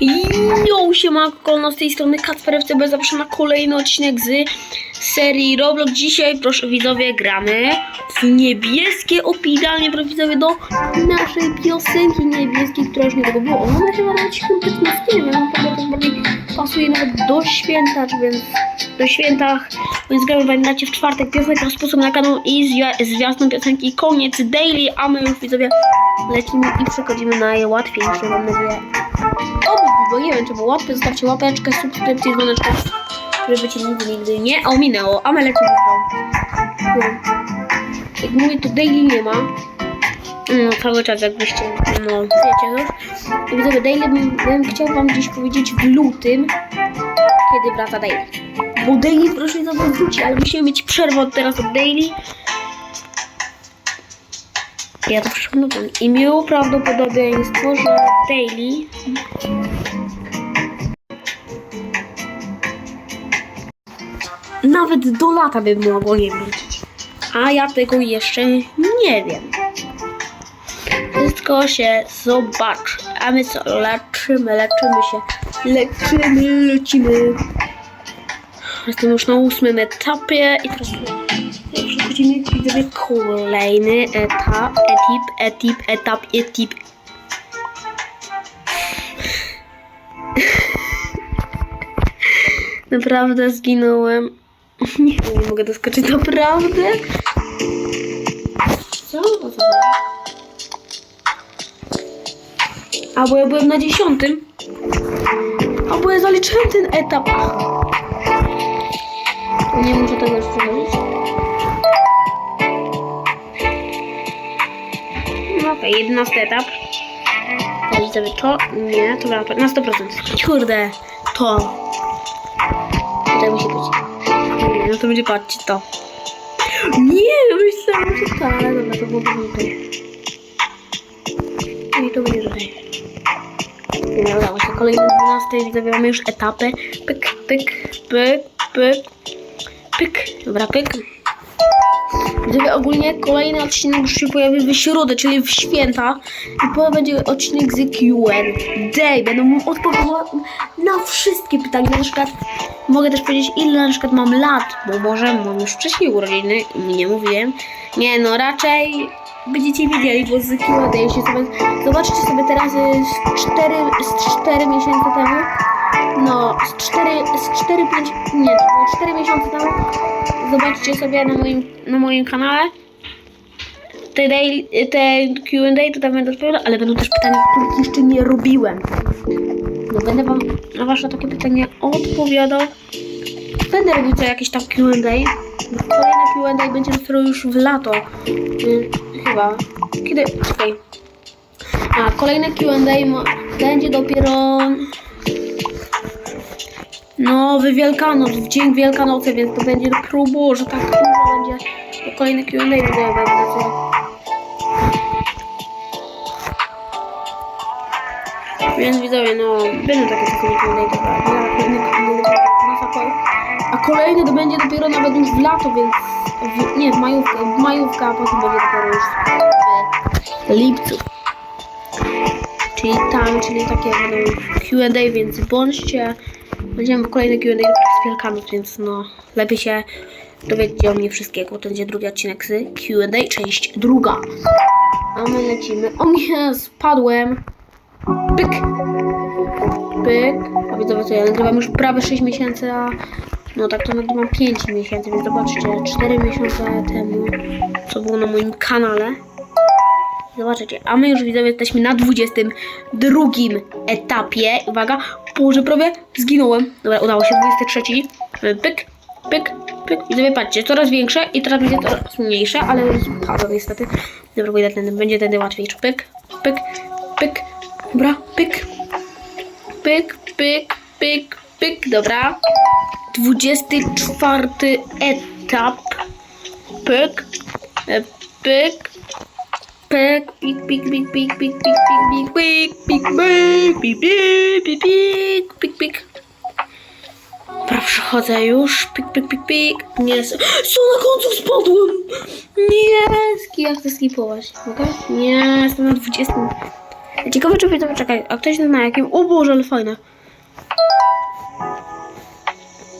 Jo, siemanko, kolno z tej strony Kacper FCB, zapraszam na kolejny odcinek z serii Roblox. Dzisiaj, proszę widzowie, gramy w niebieskie opidalnie, proszę widzowie, do naszej piosenki niebieskiej, która już niedługo było. Ona się nawet świąteczna z nie wiem, naprawdę to bardziej pasuje nawet do święta, więc do świętach, więc gramy, pamiętacie, w czwartek piosenka, sposób na kanał i zwia- zwiastun piosenki, koniec daily, a my już widzowie lecimy i przechodzimy na najłatwiejsze, mam nadzieję. Bo nie wiem, czy było łatwe, zostawcie łapeczkę, subskrypcję, dzwoneczkę, żeby cię nigdy, nigdy nie ominęło, a my lecimy. No. Jak mówię, to daily nie ma. No, cały czas jakbyście, no, wiecie już. I widzowie, daily bym, bym chciał wam dziś powiedzieć w lutym, kiedy wraca daily. Bo daily proszę za wróci, ale musimy mieć przerwę od teraz od daily. Ja to przeglądam. I miało prawdopodobieństwo, że daily nawet do lata by mogło nie wrócić. A ja tego jeszcze nie wiem. Wszystko się zobaczy. A my co? Leczymy, leczymy się. Leczymy, lecimy. Jestem już na ósmym etapie i teraz przechodzimy widzowie kolejny etap, etip, etip, etap, etip. Naprawdę zginąłem. Nie, nie mogę doskoczyć, naprawdę? Co? O co? A bo ja byłem na dziesiątym. A bo ja zaliczyłem ten etap. Nie muszę tego już przechodzić. No okej, jedenasty etap. Sobie to. Nie, to na na 100%. Kurde, to. Tutaj musi być. No to będzie patrzcie to. Nie, myślałam, że to, ale dobra, to było tutaj. I to będzie tutaj. Nie udało się. Kolejny 12 widzowie mamy już etapy. Pyk, pyk, pyk, pyk, pyk. Dobra, pyk. Widzowie ogólnie kolejny odcinek już się pojawi w środę, czyli w święta. I potem będzie odcinek z Q&A. Będę mu na wszystkie pytania. Na przykład mogę też powiedzieć ile na przykład mam lat, bo może mam już wcześniej urodziny. Nie mówiłem. Nie no, raczej będziecie wiedzieli, bo z Q&A się sobie... Zobaczcie sobie teraz y, z 4, z 4 miesiące temu. No, z 4, z 4, 5, nie, to było 4 miesiące temu. Zobaczcie sobie na moim, na moim kanale. Te, daily, te Q&A to tam będę odpowiadał, ale będą też pytania, których jeszcze nie robiłem. No będę wam na wasze takie pytania odpowiadał. Będę robił co jakieś tam Q&A. Kolejne Q&A będzie dopiero już w lato. Y, chyba. Kiedy? Czekaj. A kolejne Q&A będzie dopiero no w Wielkanoc, w dzień Wielkanocy, więc to będzie było, że tak dużo będzie kolejne Q&A będę Więc widzowie, no będą takie czasami Q&A, zapał. A kolejny to będzie dopiero nawet już w lato, więc w, nie, w majówkę, w majówkę, a potem będzie dopiero już w lipcu. Czyli tam, czyli takie będą Q&A, więc bądźcie. Będziemy kolejny Q&A z Wielkanoc, więc no lepiej się dowiedzcie o mnie wszystkiego. To będzie drugi odcinek z Q&A, część druga. A my lecimy. O nie, spadłem. Pyk. Pyk. A widzowie, co ja nagrywam już prawie 6 miesięcy, a no tak to nagrywam 5 miesięcy, więc zobaczcie, 4 miesiące temu, co było na moim kanale. Zobaczycie, a my już widzowie jesteśmy na 22 etapie. Uwaga, położę prawie, zginąłem. Dobra, udało się, 23. Pyk, pyk, pyk. Widzowie, patrzcie, coraz większe i teraz będzie coraz mniejsze, ale spadło niestety. Dobra, pójdę ten, będzie ten łatwiejszy. Pyk, pyk, pyk. Dobra, pyk, pyk, pyk, pyk, pyk. Dobra. 24 etap. Pyk, e, pyk, Pyk, pik, pik, pik, pik, pik, pik, pik, pik, pik, pik, pik, pik, pik, pik, pik, pik, pik. Dobra, przechodzę już. Pik, pik, pik, pik. Nie, co na końcu spadłem? Nie, ski, ja chcę skipować. Mogę? Nie, jestem na 20. Ciekawe, czy widzowie, czekaj, a ktoś na jakim? O Boże, ale fajne.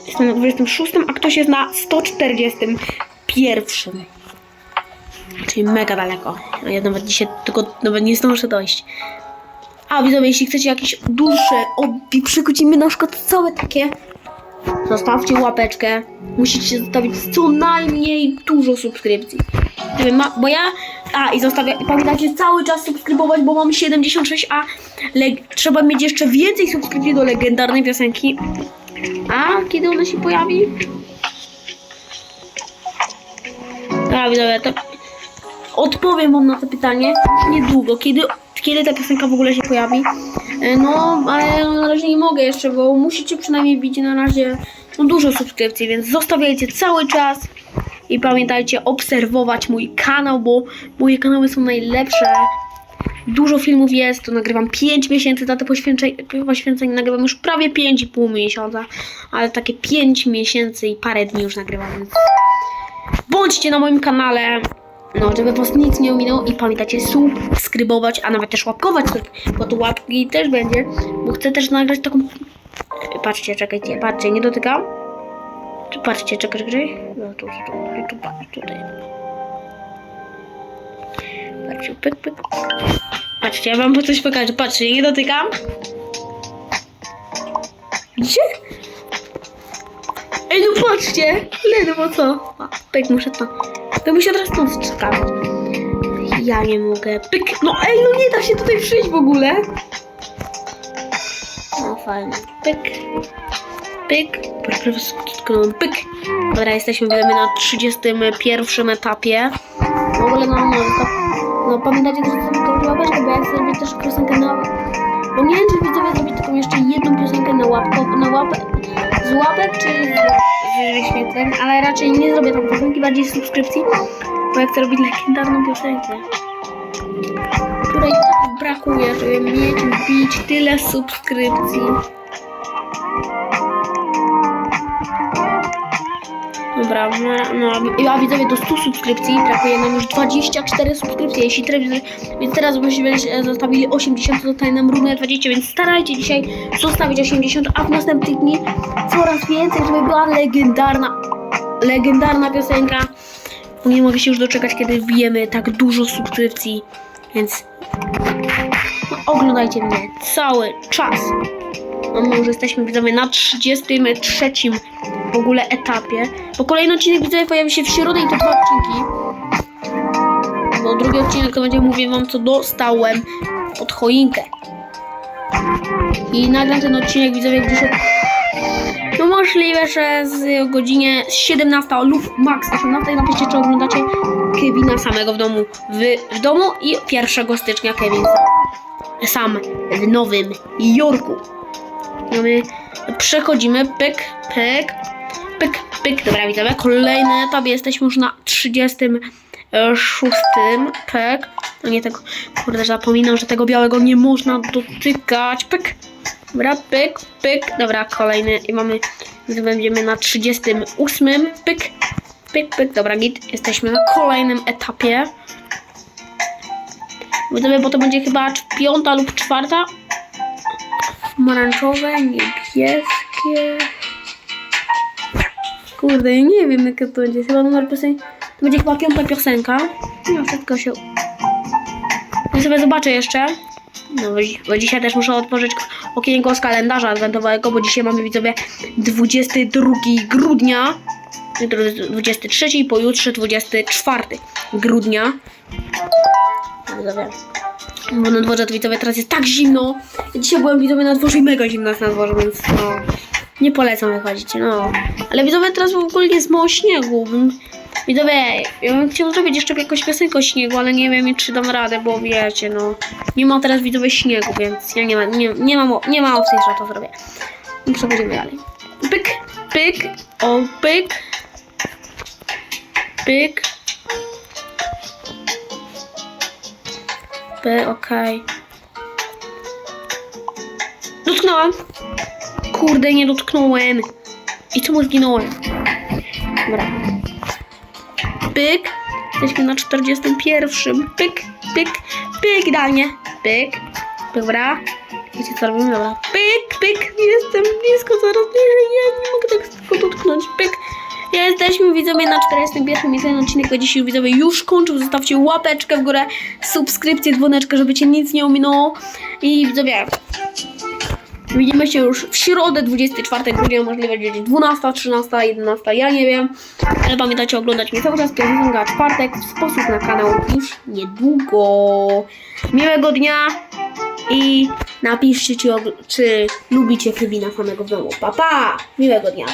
Jestem na 26, a ktoś jest na 141. Czyli mega daleko. A ja nawet dzisiaj tylko nawet nie zdążę dojść. A widzowie, jeśli chcecie jakieś dłuższe obi, przykrócimy na przykład całe takie, zostawcie łapeczkę. Musicie zostawić co najmniej dużo subskrypcji. Bo ja. A i zostawiam. i Pamiętajcie cały czas subskrybować, bo mam 76, a trzeba mieć jeszcze więcej subskrypcji do legendarnej piosenki. A kiedy ona się pojawi? Dobra, widzowie, to odpowiem wam na to pytanie niedługo, kiedy, kiedy ta piosenka w ogóle się pojawi. E, No, ale na razie nie mogę jeszcze, bo musicie przynajmniej bić na razie no, dużo subskrypcji, więc zostawiajcie cały czas i pamiętajcie obserwować mój kanał, bo moje kanały są najlepsze. Dużo filmów jest, to nagrywam 5 miesięcy, na te poświęceń, poświęceń nagrywam już prawie 5,5 miesiąca, ale takie 5 miesięcy i parę dni już nagrywam, więc bądźcie na moim kanale, no, żeby was nic nie ominęło i pamiętajcie subskrybować, a nawet też łapkować, bo tu łapki też będzie, bo chcę też nagrać taką... Patrzcie, czekajcie, patrzcie, nie dotykam. Tu patrzcie, czekaj, czekaj. No tu, tu, tu, patrz, tutaj. Patrzcie, pyk, pyk. Patrzcie, ja wam po coś pokażę, patrzcie, nie dotykam. Gdzie? Ej, no patrzcie! Ledwo co? A, pyk, muszę to. To muszę teraz stąd skakać. Ja nie mogę. Pyk! No ej, no nie da się tutaj przyjść w ogóle. No fajnie. Pyk. Pyk. Pyk. Dobra, jesteśmy wiemy na 31 etapie. W ogóle no, no, no pamiętajcie też, że to łapeczkę, bo ja chcę zrobić też piosenkę na... Bo nie wiem, czy widzowie zrobić taką jeszcze jedną piosenkę na łapko, na łapę, z łapek czy z, wyświetleń, ale raczej nie zrobię takiej piosenki, bardziej subskrypcji, bo ja chcę robić legendarną piosenkę, której tak brakuje, żeby mieć, wbić tyle subskrypcji. Dobra, no, no a widzowie do 100 subskrypcji brakuje nam już 24 subskrypcje. Jeśli teraz, więc teraz byśmy zostawili 80, to zostaje nam równe 20, więc starajcie dzisiaj zostawić 80, a w następnych dni coraz więcej, żeby była legendarna, legendarna piosenka. Nie mogę się już doczekać, kiedy wbijemy tak dużo subskrypcji, więc oglądajcie mnie cały czas. No my już jesteśmy widzowie na 33 w ogóle etapie. Bo kolejny odcinek widzowie pojawi się w środę i to dwa odcinki. Bo drugi odcinek to będzie mówię wam co dostałem pod choinkę. I nagram ten odcinek widzowie gdzieś od... No możliwe, że z godzinie 17 lub max 18 napiszcie czy oglądacie Kevina samego w domu w, w domu i 1 stycznia Kevin sam, w Nowym Jorku. Mamy, przechodzimy, pyk, pyk, pyk, pyk. Dobra, widzowie, kolejny etap, jesteśmy już na 36, pyk. No nie tego, kurde, zapominam, że tego białego nie można dotykać, pyk. Dobra, pyk, pyk, dobra, kolejny i mamy, będziemy na 38, pyk, pyk, pyk, dobra, git, jesteśmy na kolejnym etapie. Widzowie, bo to będzie chyba piąta lub czwarta, pomarańczowe, niebieskie. Kurde, nie wiem jaka to będzie. Chyba numer piosenki. To będzie chyba piąta piosenka. No wszystko się. Ja sobie zobaczę jeszcze. No bo, dzi- bo dzisiaj też muszę otworzyć okienko z kalendarza adwentowego, bo dzisiaj mamy widzowie 22 grudnia. Jutro jest 23 i pojutrze 24 grudnia. Widzowie. Bo na dworze widzowie teraz jest tak zimno. Ja dzisiaj byłem widzowie na dworze i mega zimno jest na dworze, więc no. Nie polecam wychodzić, no. Ale widzowie teraz w ogóle jest mało śniegu. Widzowie, ja bym chciał zrobić jeszcze jakąś piosenkę o śniegu, ale nie wiem czy dam radę, bo wiecie, no. Nie ma teraz widzowie śniegu, więc ja nie ma, nie, nie mam, nie ma opcji, że to zrobię. No przechodzimy dalej. Pyk, pyk, o pyk. Pyk. P, okej. Dotknąłem. Kurde, nie dotknąłem. I czemu zginąłem? Dobra. Pyk. Jesteśmy na 41. Pyk, pyk, pyk, idealnie. Pyk, Dobra. Wiecie co robimy? Dobra. Pyk, pyk. Jestem blisko, coraz bliżej. Ja nie mogę tak tylko dotknąć. Pyk. Jesteśmy widzowie na 41 i ten odcinek o dzisiaj widzowie już kończył. Zostawcie łapeczkę w górę, subskrypcję, dzwoneczkę, żeby cię nic nie ominęło. I widzowie, widzimy się już w środę 24 grudnia, możliwe gdzieś 12, 13, 11, ja nie wiem. Ale pamiętajcie oglądać mnie cały czas piątek, a czwartek sposób na kanał już niedługo. Miłego dnia i napiszcie, czy, czy lubicie Kevina samego w domu. Pa, pa! Miłego dnia.